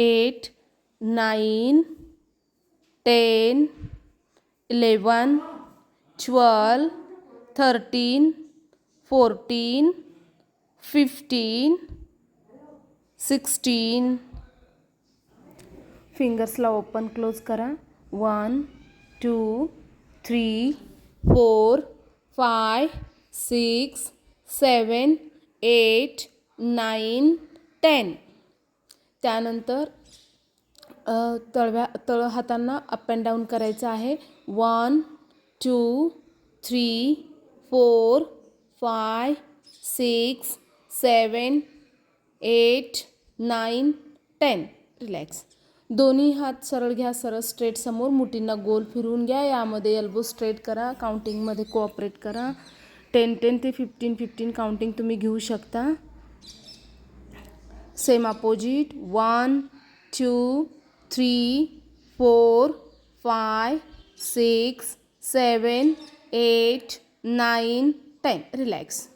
Eight nine ten eleven twelve thirteen fourteen fifteen sixteen फिंगर्सला open close करा. One two three four five six seven eight nine ten त्यानंतर तळव्या तळ हातांना up and down करायचं आहे. One two three four five six seven eight nine ten relax दोन्ही हात सरळ घ्या सरळ स्ट्रेट समोर. मुठींना गोल फिरवून घ्या. यामध्ये एल्बो स्ट्रेट करा. काउंटिंगमध्ये कोऑपरेट करा. टेन टेन ते फिफ्टीन फिफ्टीन काउंटिंग तुम्ही घेऊ शकता. Same opposite one two three four five six seven eight nine ten. Relax.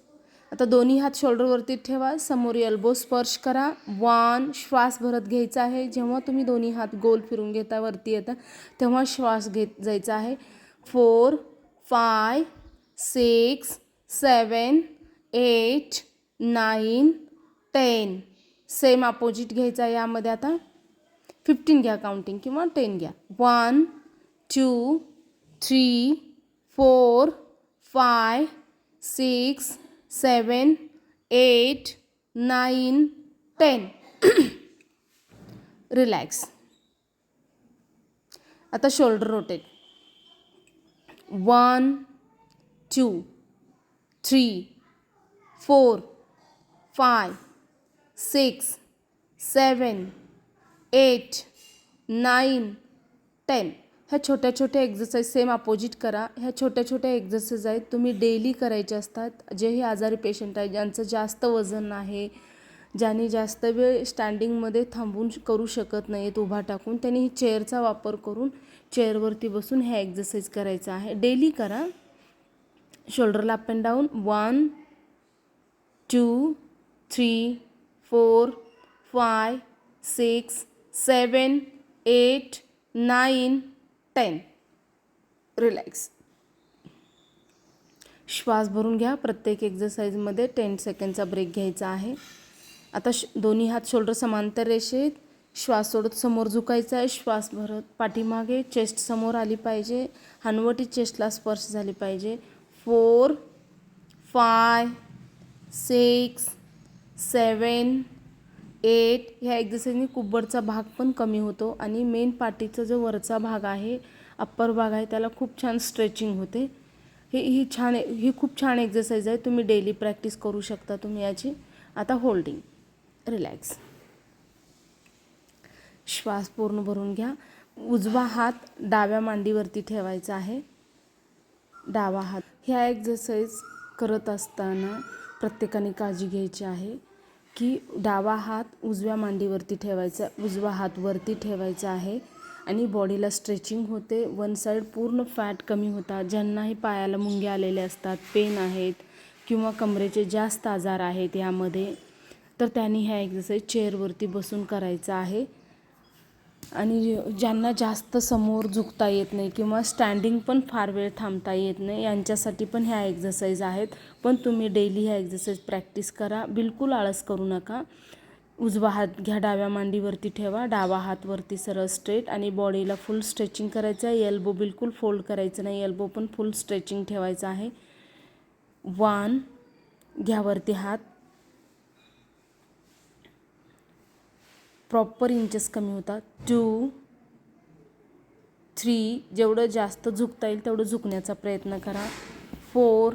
आता दोन्ही हात शोल्डरवरती ठेवा. समोर एल्बो स्पर्श करा. वन श्वास भरत घ्यायचा आहे. जेव्हा तुम्ही दोन्ही हात गोल फिरून घेता वरती येता तेव्हा श्वास घेत जायचा आहे. Four five six seven eight nine ten. Same opposite घ्यायचा आहे यामध्ये आता. फिफ्टीन घ्या काउंटिंग किंवा टेन घ्या. One two three four five six seven eight nine ten relax आता shoulder rotate one two three four five six seven eight nine ten. ह्या छोट्या छोट्या एक्झरसाईज सेम अपोजिट करा. ह्या छोट्या छोट्या एक्झरसाईज आहेत. तुम्ही डेली करायच्या असतात. जेही आजारी पेशंट आहे ज्यांचं जास्त वजन आहे ज्यांनी जास्त वेळ स्टँडिंगमध्ये थांबून श- करू शकत नाही आहेत उभा टाकून त्यांनी चेअरचा वापर करून चेअरवरती बसून ह्या एक्झरसाईज करायचं आहे. डेली करा. शोल्डरला up and down one two three four five six seven eight nine ten. Relax. श्वास भरून घ्या. प्रत्येक एक्झरसाईजमध्ये टेन सेकंडचा ब्रेक घ्यायचा आहे. आता श दोन्ही हात शोल्डर समांतर रेषेत. श्वास सोडत समोर झुकायचा आहे. श्वास भरत पाठीमागे. चेस्ट समोर आली पाहिजे. हनवटी चेस्टला स्पर्श झाली पाहिजे. Four five six seven eight ह्या एक्झरसाईजने कुब्बडचा भाग पण कमी होतो आणि मेन पाठीचा जो वरचा भाग आहे अप्पर भाग आहे त्याला खूप छान स्ट्रेचिंग होते. हे ही छान ही खूप छान एक्झरसाईज आहे. तुम्ही डेली प्रॅक्टिस करू शकता तुम्ही याची. आता होल्डिंग रिलॅक्स श्वास पूर्ण भरून घ्या. उजवा हात डाव्या मांडीवरती ठेवायचा आहे. डावा हात. ह्या एक्झरसाईज करत असताना प्रत्येकाने काळजी घ्यायची आहे. की डावा हात उजव्या मांडीवरती ठेवायचा उजवा हात वरती ठेवायचा आहे आणि बॉडीला स्ट्रेचिंग होते. वन साईड पूर्ण फॅट कमी होतात ज्यांनाही पायाला मुंग्या आलेले असतात पेन आहेत किंवा कमरेचे जास्त आजार आहेत यामध्ये तर त्यांनी ह्या एक्झरसाईज चेअरवरती बसून करायचं आहे. आणि ज्यांना जास्त समोर झुकता येत नाही किंवा स्टँडिंग पण फार वेळ थांबता येत नाही यांच्यासाठी पण ह्या एक्झरसाईज आहेत. पण तुम्ही डेली ह्या एक्झरसाईज प्रॅक्टिस करा. बिलकुल आळस करू नका. उजवा हात घ्या डाव्या मांडीवरती ठेवा. डावा हात वरती सरळ स्ट्रेट आणि बॉडीला फुल स्ट्रेचिंग करायचं आहे. एल्बो बिलकुल फोल्ड करायचं नाही. एल्बो पण फुल स्ट्रेचिंग ठेवायचं आहे. वन घ्या वरती हात. प्रॉपर इंचेस कमी होतात. टू थ्री जेवढं जास्त झुकता येईल तेवढं झुकण्याचा प्रयत्न करा. Four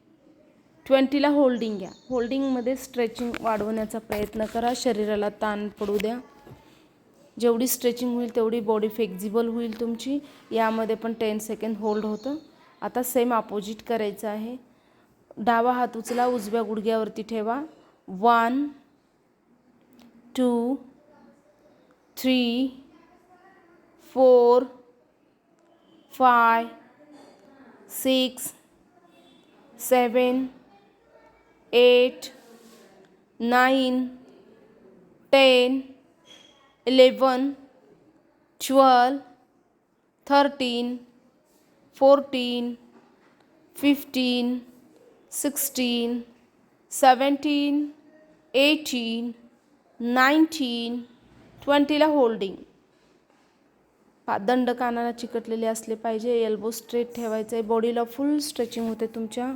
ट्वेंटीला होल्डिंग घ्या. होल्डिंगमध्ये स्ट्रेचिंग वाढवण्याचा प्रयत्न करा. शरीराला ताण पडू द्या. जेवढी स्ट्रेचिंग होईल तेवढी बॉडी फ्लेक्झिबल होईल तुमची. यामध्ये पण टेन सेकंड होल्ड होतं. आता सेम अपोजिट करायचं आहे. डावा हात उचला उजव्या गुडघ्यावरती ठेवा. One two three four five six seven eight nine ten eleven twelve thirteen fourteen fifteen sixteen seventeen eighteen nineteen ट्वेंटीला होल्डिंग. पा दंड कानाला चिकटलेले असले पाहिजे एल्बो स्ट्रेट ठेवायचं आहे बॉडीला फुल स्ट्रेचिंग होते तुमच्या.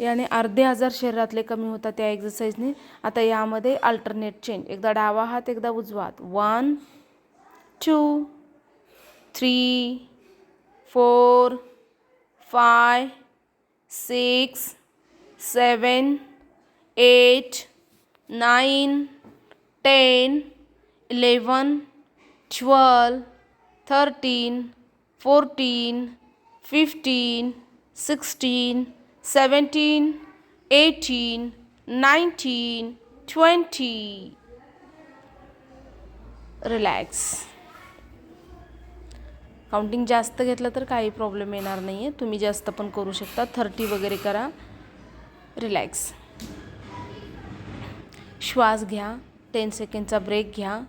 याने अर्धे हजार शरीरातले कमी होतात त्या एक्झरसाईजने आता यामध्ये अल्टरनेट चेंज एकदा डावा हात एकदा उजवा हात. One two three four five six seven eight nine ten eleven twelve thirteen fourteen fifteen sixteen seventeen eighteen nineteen twenty relax counting जास्त घेतलं तर काही प्रॉब्लेम येणार नाही आहे तुम्ही जास्त पण करू शकता. थर्टी वगैरे करा. रिलॅक्स श्वास घ्या. टेन सेकंडचा ब्रेक घ्या.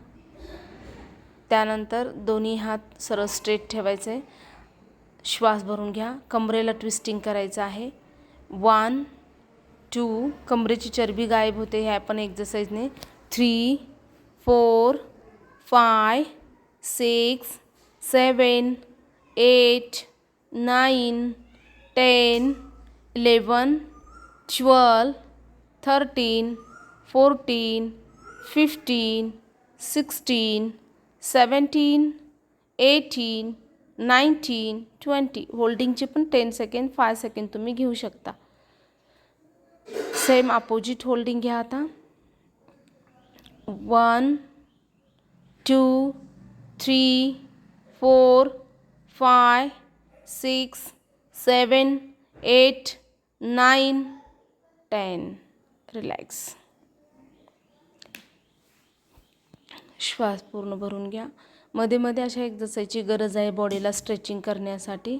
त्यानंतर दोन्ही हात सरळ स्ट्रेट ठेवायचे. श्वास भरून घ्या. कमरेला ट्विस्टिंग करायचं आहे. वन टू कमरेची चरबी गायब होते ह्या पण एक्झरसाईजने three four five six seven eight nine ten eleven twelve thirteen fourteen fifteen sixteen seventeen eighteen nineteen twenty होल्डिंगचे पण टेन सेकंड फाय सेकंड तुम्ही घेऊ शकता. सेम अपोजिट होल्डिंग घ्या आता. One two three four five six seven eight nine ten. Relax. श्वास पूर्ण भरून घ्या. मध्ये मध्ये अशा एक्झरसाईजची गरज आहे बॉडीला स्ट्रेचिंग करण्यासाठी.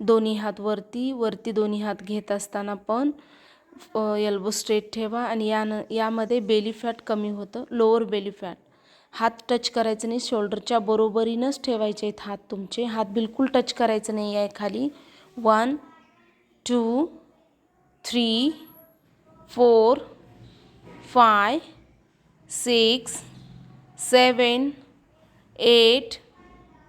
दोन्ही हात वरती वरती दोन्ही हात घेत असताना पण एल्बो स्ट्रेट ठेवा आणि यान यामध्ये बेली फॅट कमी होतं लोअर बेली फॅट हात टच करायचं नाही शोल्डरच्या बरोबरीनंच ठेवायचे आहेत हात तुमचे. हात बिलकुल टच करायचं नाही आहे खाली. One two three four five six seven eight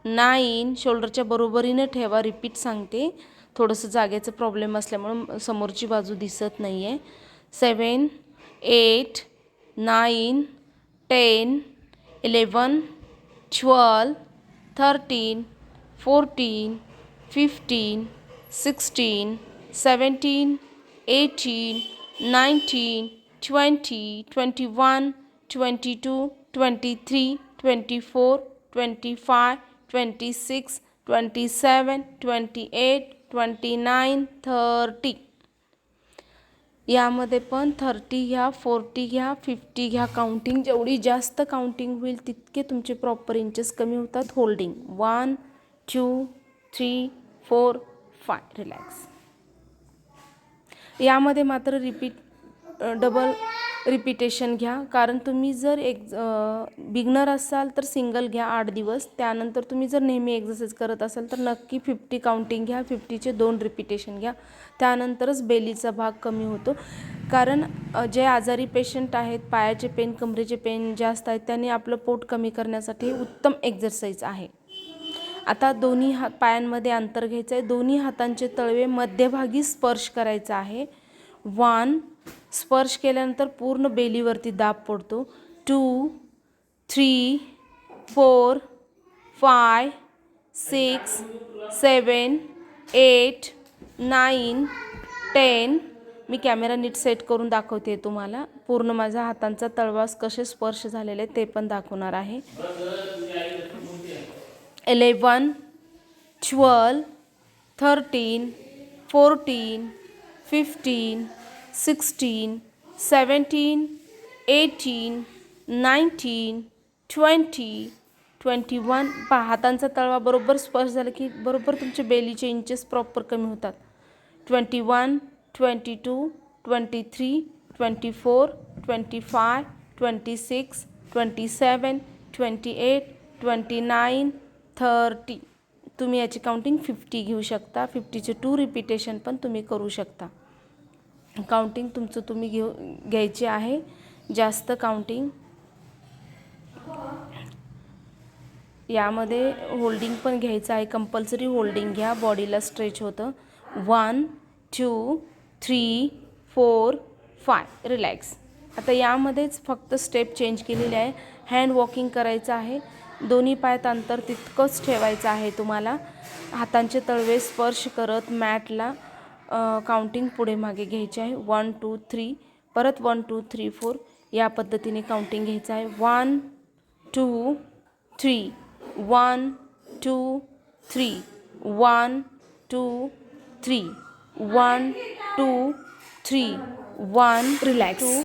nine शोल्डरच्या बरोबरीनं ठेवा. रिपीट सांगते. थोडंसं जागेचं प्रॉब्लेम असल्यामुळं समोरची बाजू दिसत नाही आहे seven eight nine ten eleven twelve thirteen fourteen fifteen sixteen seventeen eighteen nineteen twenty twenty one twenty two twenty three twenty four twenty five twenty six twenty seven twenty eight twenty nine thirty. यामध्ये पण thirty घ्या forty घ्या fifty घ्या. Counting जेवढी जास्त counting होईल तितके तुमचे प्रॉपर इंचेस कमी होतात. Holding one two three four five. Relax. यामध्ये मात्र रिपीट डबल रिपिटेशन घ्या. कारण तुम्ही जर एक बिगनर असाल तर सिंगल घ्या आठ दिवस. त्यानंतर तुम्ही जर नेहमी एक्झरसाईज करत असाल तर नक्की फिफ्टी काउंटिंग घ्या. फिफ्टीचे दोन रिपिटेशन घ्या. त्यानंतरच बेलीचा भाग कमी होतो. कारण जे आजारी पेशंट आहेत पायाचे पेन कमरेचे पेन जास्त आहेत त्यांनी आपलं पोट कमी करण्यासाठी उत्तम एक्झरसाईज आहे. आता दोन्ही हात पायांमध्ये अंतर घ्यायचं आहे दोन्ही हातांचे तळवे मध्यभागी स्पर्श करायचा आहे. वन स्पर्श केल्यानंतर पूर्ण बेलीवरती दाब पडतो. Two three four five six seven eight nine ten. मी कॅमेरा नीट सेट करून दाखवते तुम्हाला. पूर्ण माझ्या हातांचा तळवास कसे स्पर्श झालेले ते पण दाखवणार आहे. Eleven twelve thirteen fourteen fifteen sixteen seventeen eighteen nineteen twenty twenty one पहा हातांचा तळवा बरोबर स्पर्श झाला की बरोबर तुमचे बेलीचे इंचेस प्रॉपर कमी होतात. Twenty one twenty two twenty three twenty four twenty five twenty six twenty seven twenty eight twenty nine thirty तुम्ही याची काउंटिंग फिफ्टी घेऊ शकता. फिफ्टीचे टू रिपिटेशन पण तुम्ही करू शकता. काउंटिंग तुमचं तुम्ही घेऊ घ्यायचे आहे. जास्त काउंटिंग. यामध्ये होल्डिंग पण घ्यायचं आहे. कंपल्सरी होल्डिंग घ्या. बॉडीला स्ट्रेच होतं. One two three four five. Relax. आता यामध्येच फक्त स्टेप चेंज केलेले आहे. हँड वॉकिंग करायचं आहे. दोन्ही पायात अंतर तितकंच ठेवायचं आहे तुम्हाला. हातांचे तळवे स्पर्श करत मॅटला काउंटिंग पुढे मागे घ्यायची आहे. वन टू थ्री परत वन टू थ्री फोर या पद्धतीने काउंटिंग घ्यायचं आहे. One two three one two three one two three one two three one relax